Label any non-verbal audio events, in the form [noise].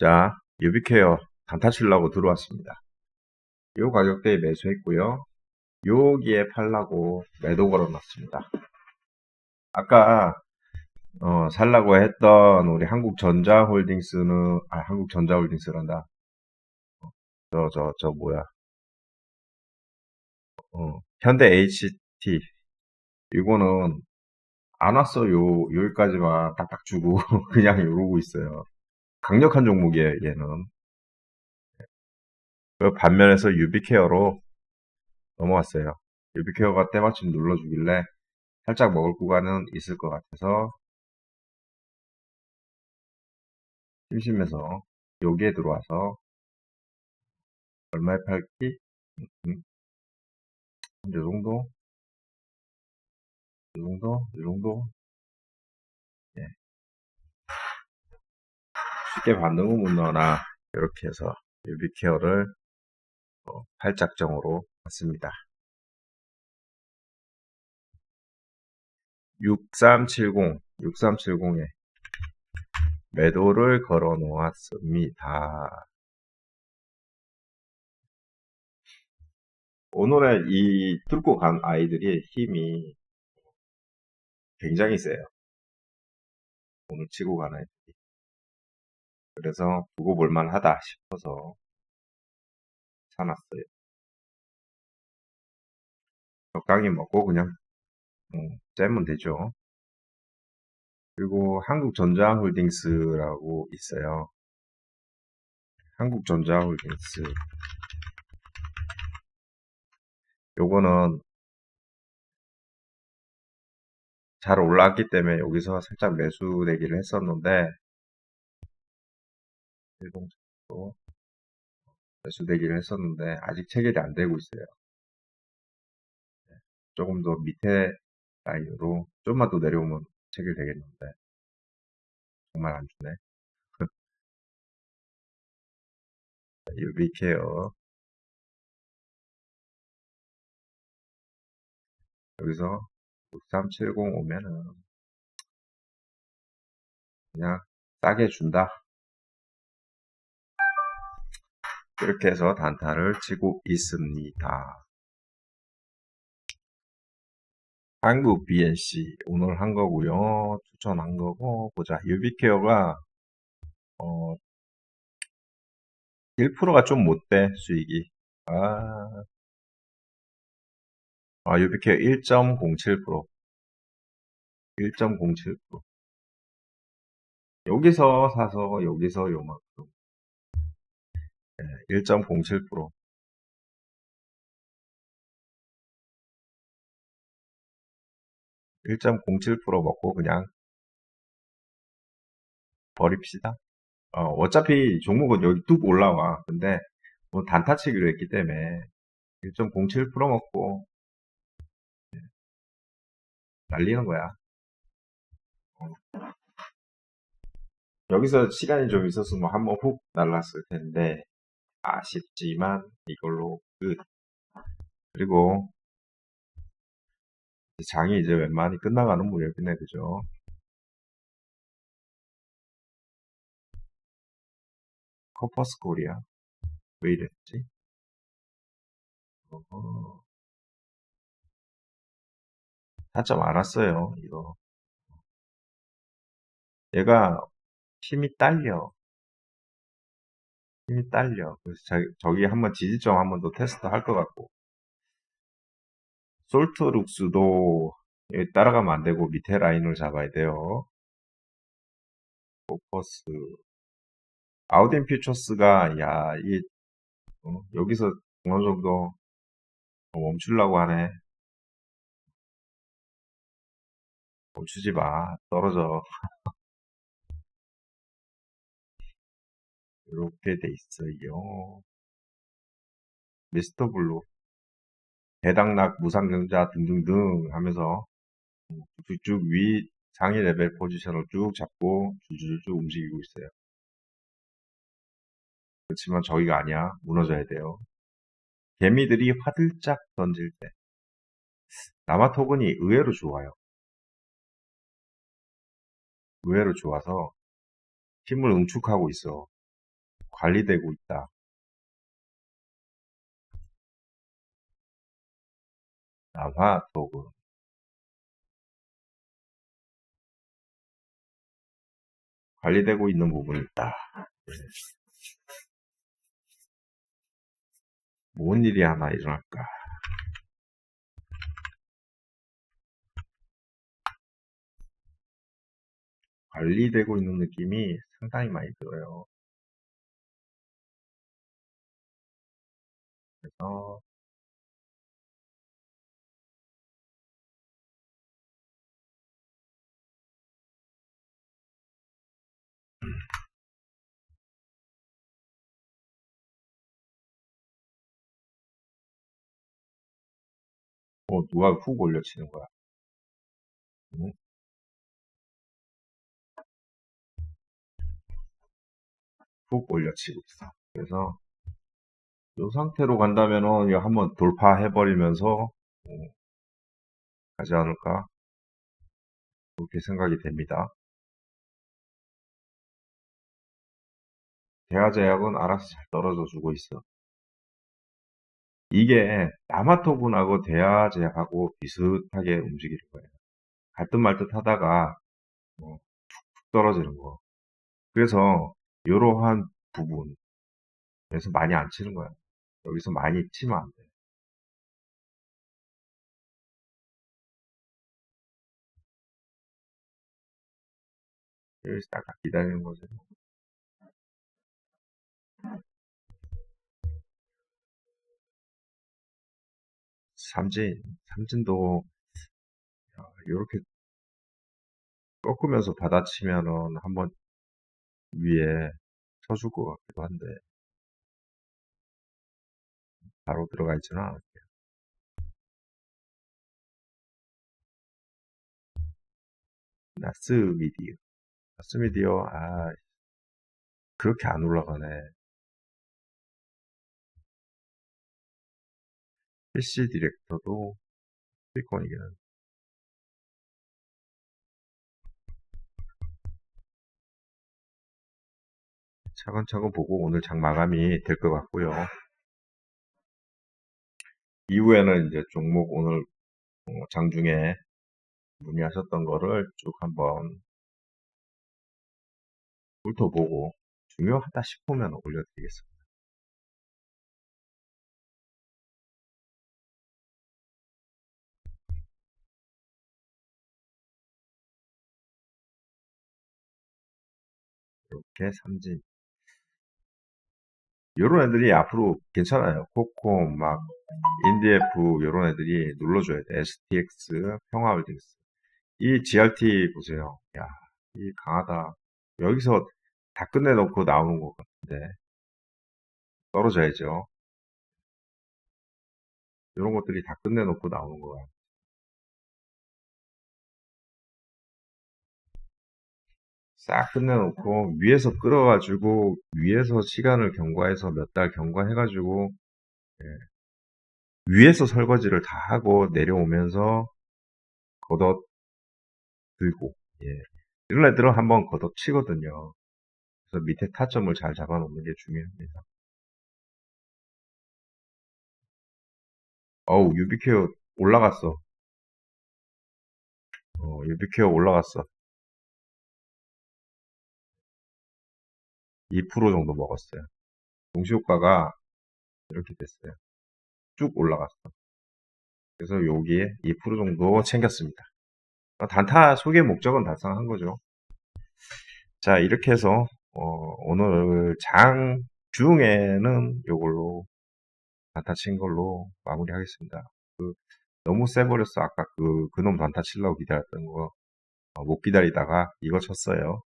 자, 유비케어 단타 치려고 들어왔습니다. 요 가격대에 매수했고요. 여기에 팔라고 매도 걸어놨습니다. 아까 어, 살라고 했던 우리 한국전자홀딩스는 아 한국전자홀딩스란다. 저저저 뭐야? 어, 현대 HT 이거는 안 왔어요. 여기까지만 딱딱 주고 [laughs] 그냥 이러고 있어요. 강력한 종목이에요, 얘는. 그 반면에서 유비케어로 넘어왔어요. 유비케어가 때마침 눌러주길래 살짝 먹을 구간은 있을 것 같아서 심심해서 여기에 들어와서 얼마에 팔기? 음, 음. 이 정도? 이 정도? 이 정도? 예. 쉽게 반등은 못 넣어나 이렇게 해서 유비케어를 어, 팔짝정으로 봤습니다. 6370, 6370에 매도를 걸어 놓았습니다. 오늘의 이 뚫고 간 아이들이 힘이 굉장히 세요. 오늘 치고 간 아이들이. 그래서 두고 볼만 하다 싶어서 사놨어요. 적당히 먹고 그냥 음, 째면 되죠. 그리고 한국전자홀딩스라고 있어요. 한국전자홀딩스. 요거는 잘 올라왔기 때문에 여기서 살짝 매수되기를 했었는데 일봉적으로 매수되기를 했었는데 아직 체결이 안 되고 있어요. 조금 더 밑에 라인으로 좀만 더 내려오면 체결되겠는데 정말 안 주네. 유비케어 [laughs] 여기서 6370 오면은 그냥 싸게 준다. 이렇게 해서 단타를 치고 있습니다. 한국 BNC 오늘 한 거고요. 추천한 거고 보자. 유비케어가 어 1%가 좀 못돼 수익이. 아, 아 유비케어 1.07% 1.07% 여기서 사서 여기서 요만큼 네, 1.07% 1.07% 먹고 그냥 버립시다. 어, 차피 종목은 여기 뚝 올라와. 근데 뭐 단타치기로 했기 때문에 1.07% 먹고 네, 날리는 거야. 여기서 시간이 좀 있었으면 한번 훅 날랐을 텐데 아쉽지만 이걸로 끝. 그리고 장이 이제 웬만히 끝나가는 무렵이네, 그죠? 커퍼스 코리아. 왜 이랬지? 어허. 알았어요, 이거. 얘가 힘이 딸려. 힘이 딸려. 그래서 저 기 한번 지지점 한번 더 테스트 할 것 같고. 솔트룩스도 따라가면 안 되고 밑에 라인을 잡아야 돼요. 포커스. 아우딘 퓨처스가, 야, 이, 어, 여기서 어느 정도 멈추려고 하네. 멈추지 마. 떨어져. 이렇게 돼 있어요. 미스터 블루. 배당락, 무상경자 등등등 하면서 쭉쭉 위 상위 레벨 포지션을 쭉 잡고 줄줄쭉 움직이고 있어요. 그렇지만 저기가 아니야. 무너져야 돼요. 개미들이 화들짝 던질 때 남아 토근이 의외로 좋아요. 의외로 좋아서 힘을 응축하고 있어. 관리되고 있다. 남화 토군 관리되고 있는 부분이 있다. 예. 뭔 일이 하나 일어날까? 관리되고 있는 느낌이 상당히 많이 들어요. 그래서 어, 누가 훅 올려치는 거야. 응? 훅 올려치고 있어. 그래서 이 상태로 간다면은 한번 돌파해버리면서 어, 가지 않을까 그렇게 생각이 됩니다. 대화제약은 알아서 잘 떨어져 주고 있어. 이게 남아토군하고 대화제약하고 비슷하게 움직이는 거예요. 갈듯 말듯 하다가 뭐 툭툭 떨어지는 거. 그래서 이러한 부분에서 많이 안 치는 거야. 여기서 많이 치면 안 돼. 여기서 딱 기다리는 거죠. 삼진, 삼진도 이렇게 꺾으면서 받아치면은 한번 위에 쳐줄 것 같기도 한데 바로 들어가 있지는 않을게요. 나스 미디어, 나스 미디어, 아 그렇게 안 올라가네. PC 디렉터도 스피커이기는 차근차근 보고 오늘 장 마감이 될 것 같고요. 이후에는 이제 종목 오늘 어, 장중에 문의하셨던 거를 쭉 한번 훑어보고 중요하다 싶으면 올려드리겠습니다. 이렇게 삼진 요런 애들이 앞으로 괜찮아요. 코콤, 막, 인디에프, 요런 애들이 눌러줘야 돼. STX, 평화홀딩스. 이 GRT 보세요. 야, 이 강하다. 여기서 다 끝내놓고 나오는 것 같은데. 떨어져야죠. 이런 것들이 다 끝내놓고 나오는 거야. 싹 끝내놓고 위에서 끌어가지고 위에서 시간을 경과해서 몇 달 경과해가지고 예, 위에서 설거지를 다 하고 내려오면서 걷어 들고 예, 이런 애들은 한번 걷어 치거든요. 그래서 밑에 타점을 잘 잡아놓는 게 중요합니다. 어우 유비케어 올라갔어. 어, 유비케어 올라갔어. 2% 정도 먹었어요. 동시효과가 이렇게 됐어요. 쭉 올라갔어. 그래서 여기에 2% 정도 챙겼습니다. 단타 소개 목적은 달성한 거죠. 자, 이렇게 해서 어, 오늘 장 중에는 이걸로 단타 친 걸로 마무리하겠습니다. 그, 너무 세버렸어. 아까 그, 그놈 단타 치려고 기다렸던 거. 어, 못 기다리다가 이거 쳤어요.